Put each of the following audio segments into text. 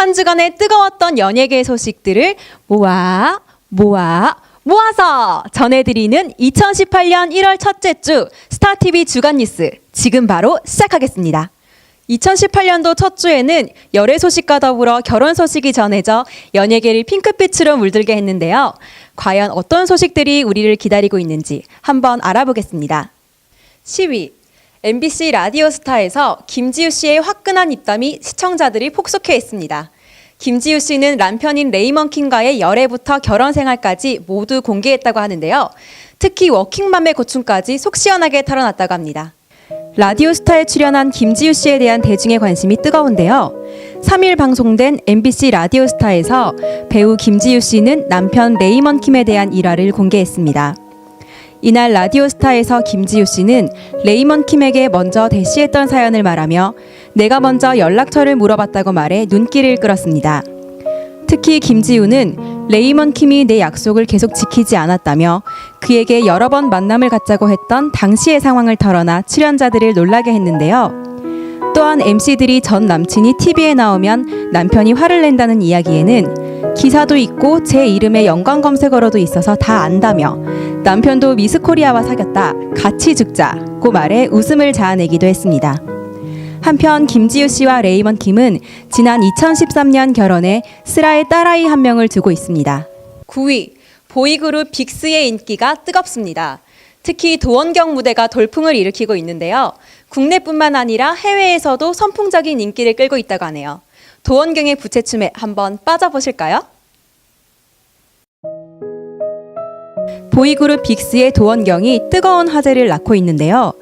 한 주간의 뜨거웠던 연예계 소식들을 모아 모아 모아서 전해드리는 2018년 1월 첫째 주 스타TV 주간 뉴스 지금 바로 시작하겠습니다. 2018년도 첫 주에는 열애 소식과 더불어 결혼 소식이 전해져 연예계를 핑크빛으로 물들게 했는데요. 과연 어떤 소식들이 우리를 기다리고 있는지 한번 알아보겠습니다. 10위 MBC 라디오스타에서 김지우 씨의 화끈한 입담이 시청자들이 폭소해 했습니다. 김지우 씨는 남편인 레이먼 킹과의 열애부터 결혼 생활까지 모두 공개했다고 하는데요. 특히 워킹맘의 고충까지 속 시원하게 털어놨다고 합니다. 라디오스타에 출연한 김지우 씨에 대한 대중의 관심이 뜨거운데요. 3일 방송된 MBC 라디오스타에서 배우 김지우 씨는 남편 레이먼 킴에 대한 일화를 공개했습니다. 이날 라디오스타에서 김지우 씨는 레이먼 킴에게 먼저 대시했던 사연을 말하며 내가 먼저 연락처를 물어봤다고 말해 눈길을 끌었습니다. 특히 김지우는 레이먼 킴이 내 약속을 계속 지키지 않았다며 그에게 여러 번 만남을 갖자고 했던 당시의 상황을 털어놔 출연자들을 놀라게 했는데요. 또한 MC들이 전 남친이 TV에 나오면 남편이 화를 낸다는 이야기에는 기사도 있고 제 이름의 연관 검색어로도 있어서 다 안다며 남편도 미스코리아와 사귀었다 같이 죽자고 말해 웃음을 자아내기도 했습니다. 한편 김지우 씨와 레이먼 킴은 지난 2013년 결혼해 슬아의 딸아이 한 명을 두고 있습니다. 9위 보이그룹 빅스의 인기가 뜨겁습니다. 특히 도원경 무대가 돌풍을 일으키고 있는데요. 국내뿐만 아니라 해외에서도 선풍적인 인기를 끌고 있다고 하네요. 도원경의 부채춤에 한번 빠져보실까요? 보이그룹 빅스의 도원경이 뜨거운 화제를 낳고 있는데요.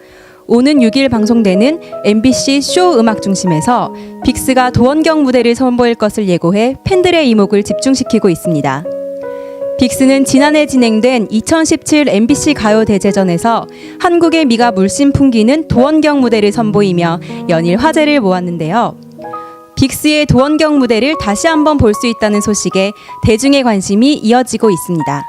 오는 6일 방송되는 MBC 쇼 음악 중심에서 빅스가 도원경 무대를 선보일 것을 예고해 팬들의 이목을 집중시키고 있습니다. 빅스는 지난해 진행된 2017 MBC 가요 대제전에서 한국의 미가 물씬 풍기는 도원경 무대를 선보이며 연일 화제를 모았는데요. 빅스의 도원경 무대를 다시 한번 볼 수 있다는 소식에 대중의 관심이 이어지고 있습니다.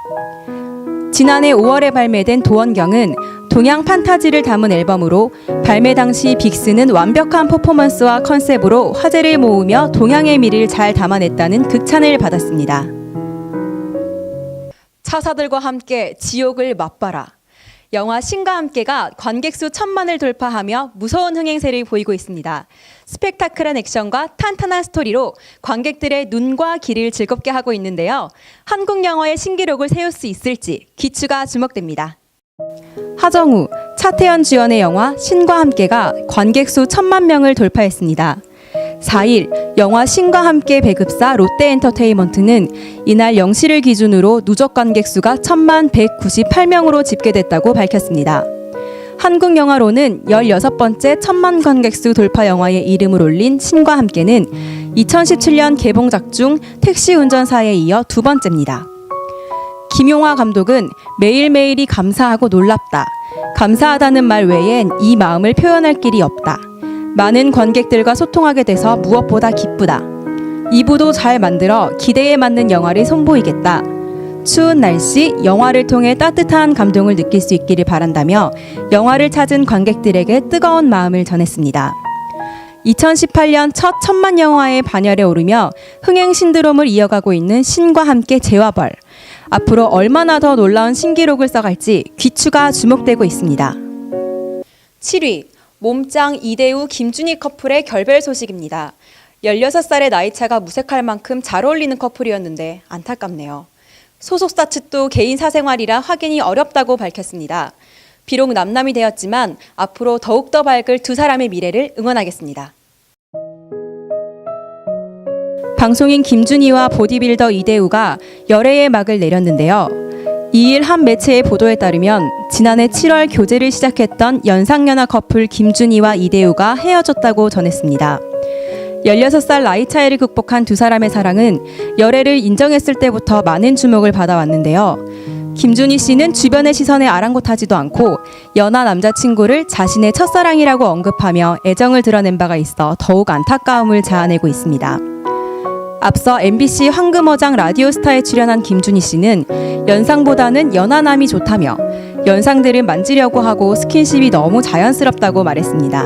지난해 5월에 발매된 도원경은 동양 판타지를 담은 앨범으로 발매 당시 빅스는 완벽한 퍼포먼스와 컨셉으로 화제를 모으며 동양의 미를 잘 담아냈다는 극찬을 받았습니다. 차사들과 함께 지옥을 맛봐라. 영화 신과 함께가 관객 수 천만을 돌파하며 무서운 흥행세를 보이고 있습니다. 스펙타클한 액션과 탄탄한 스토리로 관객들의 눈과 귀를 즐겁게 하고 있는데요. 한국 영화의 신기록을 세울 수 있을지 기추가 주목됩니다. 하정우, 차태현 주연의 영화 신과 함께가 관객 수 천만 명을 돌파했습니다. 4일 영화 신과 함께 배급사 롯데엔터테인먼트는 이날 0시를 기준으로 누적 관객 수가 1천만 198명으로 집계됐다고 밝혔습니다. 한국 영화로는 16번째 천만 관객 수 돌파 영화의 이름을 올린 신과 함께는 2017년 개봉작 중 택시 운전사에 이어 두 번째입니다. 김용화 감독은 매일매일이 감사하고 놀랍다. 감사하다는 말 외엔 이 마음을 표현할 길이 없다. 많은 관객들과 소통하게 돼서 무엇보다 기쁘다. 2부도 잘 만들어 기대에 맞는 영화를 선보이겠다. 추운 날씨, 영화를 통해 따뜻한 감동을 느낄 수 있기를 바란다며 영화를 찾은 관객들에게 뜨거운 마음을 전했습니다. 2018년 첫 천만 영화의 반열에 오르며 흥행 신드롬을 이어가고 있는 신과 함께 재화벌. 앞으로 얼마나 더 놀라운 신기록을 써갈지 귀추가 주목되고 있습니다. 7위 몸짱 이대우 김준희 커플의 결별 소식입니다. 16살의 나이차가 무색할 만큼 잘 어울리는 커플이었는데 안타깝네요. 소속사 측도 개인 사생활이라 확인이 어렵다고 밝혔습니다. 비록 남남이 되었지만 앞으로 더욱더 밝을 두 사람의 미래를 응원하겠습니다. 방송인 김준희와 보디빌더 이대우가 열애의 막을 내렸는데요. 2일 한 매체의 보도에 따르면 지난해 7월 교제를 시작했던 연상연하 커플 김준희와 이대우가 헤어졌다고 전했습니다. 16살 나이 차이를 극복한 두 사람의 사랑은 열애를 인정했을 때부터 많은 주목을 받아왔는데요. 김준희 씨는 주변의 시선에 아랑곳하지도 않고 연하 남자친구를 자신의 첫사랑이라고 언급하며 애정을 드러낸 바가 있어 더욱 안타까움을 자아내고 있습니다. 앞서 MBC 황금어장 라디오스타에 출연한 김준희 씨는 연상보다는 연하남이 좋다며 연상들을 만지려고 하고 스킨십이 너무 자연스럽다고 말했습니다.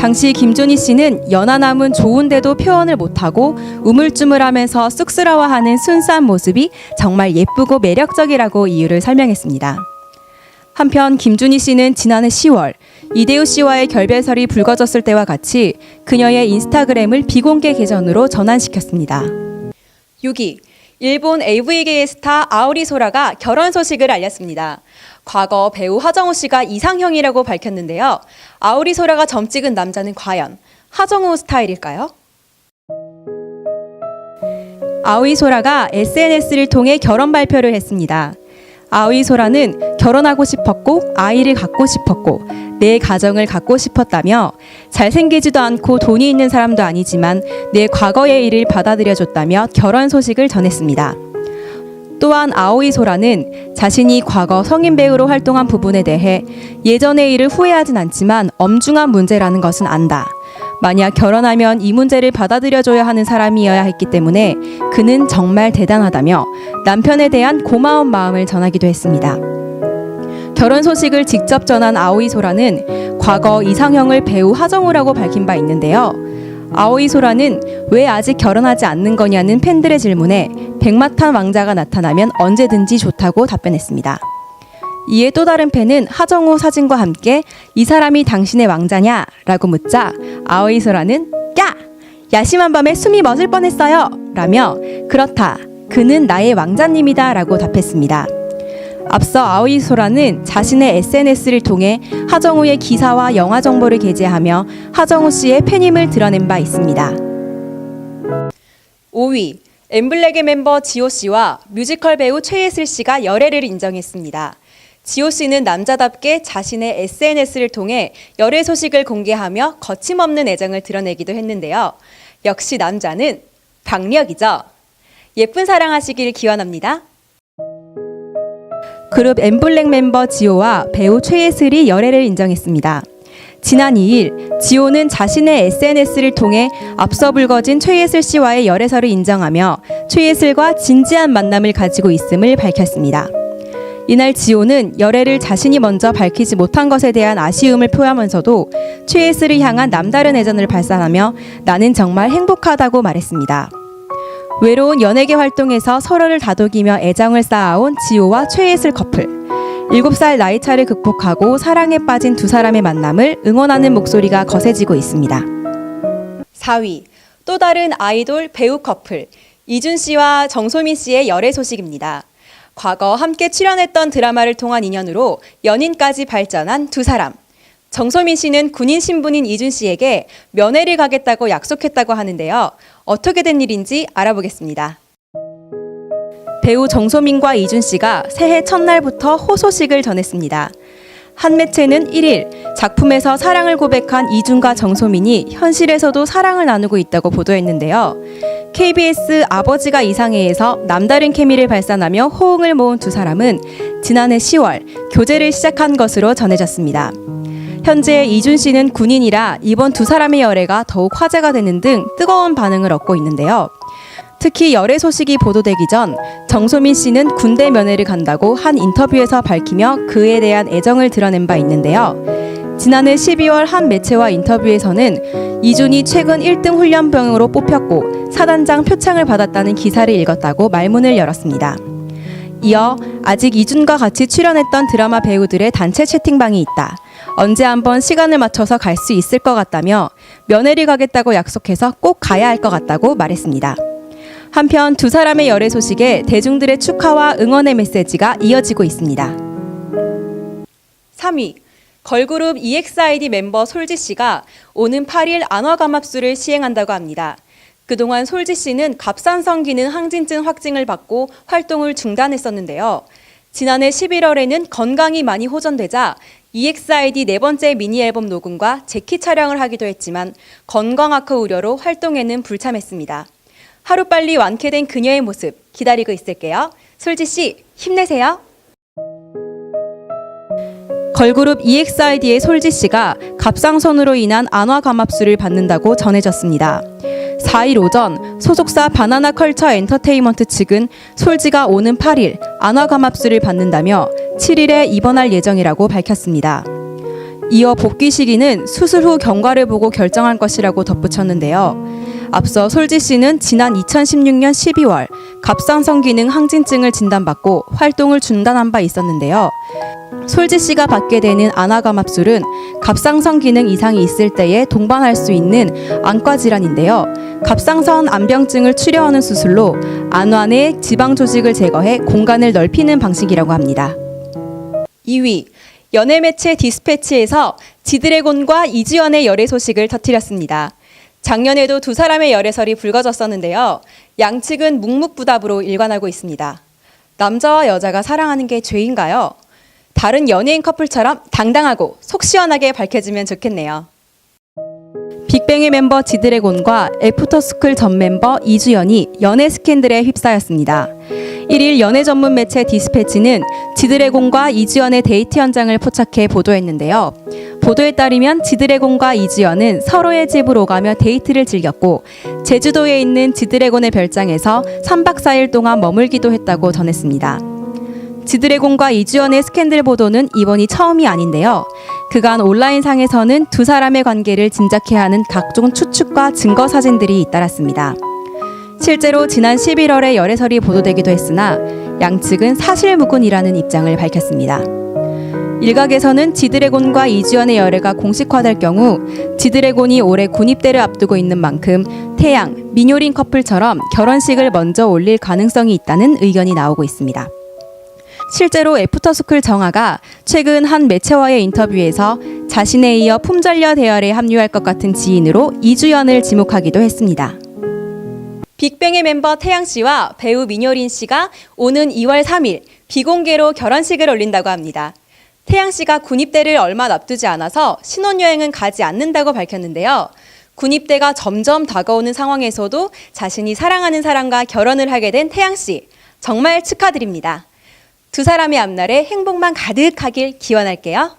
당시 김준희 씨는 연하남은 좋은데도 표현을 못하고 우물쭈물하면서 쑥스러워하는 순수한 모습이 정말 예쁘고 매력적이라고 이유를 설명했습니다. 한편 김준희 씨는 지난해 10월 이대호 씨와의 결별설이 불거졌을 때와 같이 그녀의 인스타그램을 비공개 계정으로 전환시켰습니다. 6위 일본 AV계의 스타 아오리 소라가 결혼 소식을 알렸습니다. 과거 배우 하정우 씨가 이상형이라고 밝혔는데요. 아오리 소라가 점 찍은 남자는 과연 하정우 스타일일까요? 아오이 소라가 SNS를 통해 결혼 발표를 했습니다. 아오이 소라는 결혼하고 싶었고 아이를 갖고 싶었고 내 가정을 갖고 싶었다며 잘생기지도 않고 돈이 있는 사람도 아니지만 내 과거의 일을 받아들여줬다며 결혼 소식을 전했습니다. 또한 아오이 소라는 자신이 과거 성인 배우로 활동한 부분에 대해 예전의 일을 후회하진 않지만 엄중한 문제라는 것은 안다. 만약 결혼하면 이 문제를 받아들여줘야 하는 사람이어야 했기 때문에 그는 정말 대단하다며 남편에 대한 고마운 마음을 전하기도 했습니다. 결혼 소식을 직접 전한 아오이 소라는 과거 이상형을 배우 하정우라고 밝힌 바 있는데요. 아오이 소라는 왜 아직 결혼하지 않는 거냐는 팬들의 질문에 백마탄 왕자가 나타나면 언제든지 좋다고 답변했습니다. 이에 또 다른 팬은 하정우 사진과 함께 이 사람이 당신의 왕자냐? 라고 묻자 아오이 소라는 야! 야심한 밤에 숨이 멎을 뻔했어요! 라며 그렇다. 그는 나의 왕자님이다. 라고 답했습니다. 앞서 아오이 소라는 자신의 SNS를 통해 하정우의 기사와 영화 정보를 게재하며 하정우 씨의 팬임을 드러낸 바 있습니다. 5위 엠블랙의 멤버 지호 씨와 뮤지컬 배우 최예슬 씨가 열애를 인정했습니다. 지호 씨는 남자답게 자신의 SNS를 통해 열애 소식을 공개하며 거침없는 애정을 드러내기도 했는데요. 역시 남자는 박력이죠. 예쁜 사랑하시길 기원합니다. 그룹 엠블랙 멤버 지호와 배우 최예슬이 열애를 인정했습니다. 지난 2일 지호는 자신의 SNS를 통해 앞서 불거진 최예슬 씨와의 열애설을 인정하며 최예슬과 진지한 만남을 가지고 있음을 밝혔습니다. 이날 지호는 열애를 자신이 먼저 밝히지 못한 것에 대한 아쉬움을 표하면서도 최예슬을 향한 남다른 애정을 발산하며 나는 정말 행복하다고 말했습니다. 외로운 연예계 활동에서 서로를 다독이며 애정을 쌓아온 지호와 최예슬 커플. 7살 나이 차를 극복하고 사랑에 빠진 두 사람의 만남을 응원하는 목소리가 거세지고 있습니다. 4위. 또 다른 아이돌 배우 커플. 이준 씨와 정소민 씨의 열애 소식입니다. 과거 함께 출연했던 드라마를 통한 인연으로 연인까지 발전한 두 사람. 정소민 씨는 군인 신분인 이준 씨에게 면회를 가겠다고 약속했다고 하는데요. 어떻게 된 일인지 알아보겠습니다. 배우 정소민과 이준 씨가 새해 첫날부터 호소식을 전했습니다. 한 매체는 1일 작품에서 사랑을 고백한 이준과 정소민이 현실에서도 사랑을 나누고 있다고 보도했는데요. KBS 아버지가 이상해에서 남다른 케미를 발산하며 호응을 모은 두 사람은 지난해 10월 교제를 시작한 것으로 전해졌습니다. 현재 이준 씨는 군인이라 이번 두 사람의 열애가 더욱 화제가 되는 등 뜨거운 반응을 얻고 있는데요. 특히 열애 소식이 보도되기 전 정소민 씨는 군대 면회를 간다고 한 인터뷰에서 밝히며 그에 대한 애정을 드러낸 바 있는데요. 지난해 12월 한 매체와 인터뷰에서는 이준이 최근 1등 훈련병으로 뽑혔고 사단장 표창을 받았다는 기사를 읽었다고 말문을 열었습니다. 이어 아직 이준과 같이 출연했던 드라마 배우들의 단체 채팅방이 있다. 언제 한번 시간을 맞춰서 갈 수 있을 것 같다며 면회를 가겠다고 약속해서 꼭 가야 할 것 같다고 말했습니다. 한편 두 사람의 열애 소식에 대중들의 축하와 응원의 메시지가 이어지고 있습니다. 3위 걸그룹 EXID 멤버 솔지 씨가 오는 8일 안화감압술을 시행한다고 합니다. 그동안 솔지 씨는 갑상선 기능 항진증 확진을 받고 활동을 중단했었는데요. 지난해 11월에는 건강이 많이 호전되자 EXID 네 번째 미니 앨범 녹음과 재키 촬영을 하기도 했지만 건강 악화 우려로 활동에는 불참했습니다. 하루빨리 완쾌된 그녀의 모습 기다리고 있을게요. 솔지 씨 힘내세요. 걸그룹 EXID의 솔지 씨가 갑상선으로 인한 안화 감압술을 받는다고 전해졌습니다. 4일 오전 소속사 바나나 컬처 엔터테인먼트 측은 솔지가 오는 8일 안화 감압술을 받는다며 7일에 입원할 예정이라고 밝혔습니다. 이어 복귀 시기는 수술 후 경과를 보고 결정할 것이라고 덧붙였는데요. 앞서 솔지 씨는 지난 2016년 12월 갑상선 기능 항진증을 진단받고 활동을 중단한 바 있었는데요. 솔지 씨가 받게 되는 안화감압술은 갑상선 기능 이상이 있을 때에 동반할 수 있는 안과 질환인데요. 갑상선 안병증을 치료하는 수술로 안화 내 지방 조직을 제거해 공간을 넓히는 방식이라고 합니다. 2위 연예 매체 디스패치에서 지드래곤과 이지연의 열애 소식을 터뜨렸습니다. 작년에도 두 사람의 열애설이 불거졌었는데요. 양측은 묵묵부답으로 일관하고 있습니다. 남자와 여자가 사랑하는 게 죄인가요? 다른 연예인 커플처럼 당당하고 속 시원하게 밝혀지면 좋겠네요. 빅뱅의 멤버 지드래곤과 애프터스쿨 전 멤버 이주연이 연애 스캔들에 휩싸였습니다. 1일 연애 전문 매체 디스패치는 지드래곤과 이주연의 데이트 현장을 포착해 보도했는데요. 보도에 따르면 지드래곤과 이주연은 서로의 집으로 가며 데이트를 즐겼고 제주도에 있는 지드래곤의 별장에서 3박 4일 동안 머물기도 했다고 전했습니다. 지드래곤과 이주연의 스캔들 보도는 이번이 처음이 아닌데요. 그간 온라인상에서는 두 사람의 관계를 짐작해야 하는 각종 추측과 증거 사진들이 잇따랐습니다. 실제로 지난 11월에 열애설이 보도되기도 했으나 양측은 사실무근이라는 입장을 밝혔습니다. 일각에서는 지드래곤과 이주연의 열애가 공식화될 경우 지드래곤이 올해 군입대를 앞두고 있는 만큼 태양, 민효린 커플처럼 결혼식을 먼저 올릴 가능성이 있다는 의견이 나오고 있습니다. 실제로 애프터스쿨 정아가 최근 한 매체와의 인터뷰에서 자신에 이어 품절녀 대열에 합류할 것 같은 지인으로 이주연을 지목하기도 했습니다. 빅뱅의 멤버 태양 씨와 배우 민효린 씨가 오는 2월 3일 비공개로 결혼식을 올린다고 합니다. 태양 씨가 군입대를 얼마 앞두지 않아서 신혼여행은 가지 않는다고 밝혔는데요. 군입대가 점점 다가오는 상황에서도 자신이 사랑하는 사람과 결혼을 하게 된 태양 씨. 정말 축하드립니다. 두 사람의 앞날에 행복만 가득하길 기원할게요.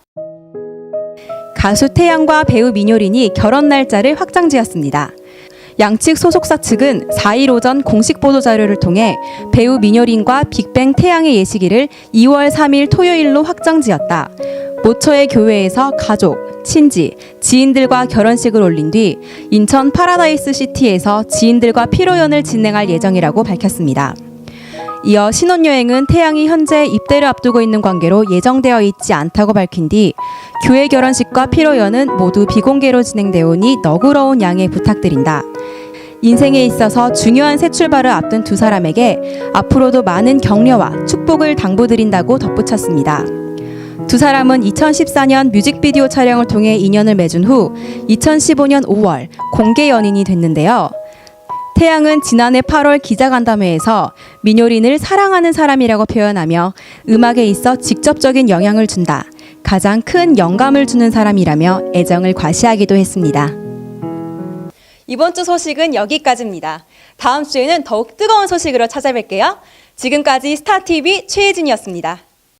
가수 태양과 배우 민효린이 결혼 날짜를 확정 지었습니다. 양측 소속사 측은 4일 오전 공식 보도 자료를 통해 배우 민효린과 빅뱅 태양의 예식일을 2월 3일 토요일로 확정 지었다. 모처의 교회에서 가족, 친지, 지인들과 결혼식을 올린 뒤 인천 파라다이스 시티에서 지인들과 피로연을 진행할 예정이라고 밝혔습니다. 이어 신혼여행은 태양이 현재 입대를 앞두고 있는 관계로 예정되어 있지 않다고 밝힌 뒤 교회 결혼식과 피로연은 모두 비공개로 진행되오니 너그러운 양해 부탁드린다. 인생에 있어서 중요한 새 출발을 앞둔 두 사람에게 앞으로도 많은 격려와 축복을 당부드린다고 덧붙였습니다. 두 사람은 2014년 뮤직비디오 촬영을 통해 인연을 맺은 후 2015년 5월 공개 연인이 됐는데요. 태양은 지난해 8월 기자간담회에서 민효린을 사랑하는 사람이라고 표현하며 음악에 있어 직접적인 영향을 준다. 가장 큰 영감을 주는 사람이라며 애정을 과시하기도 했습니다. 이번 주 소식은 여기까지입니다. 다음 주에는 더욱 뜨거운 소식으로 찾아뵐게요. 지금까지 스타TV 최혜진이었습니다.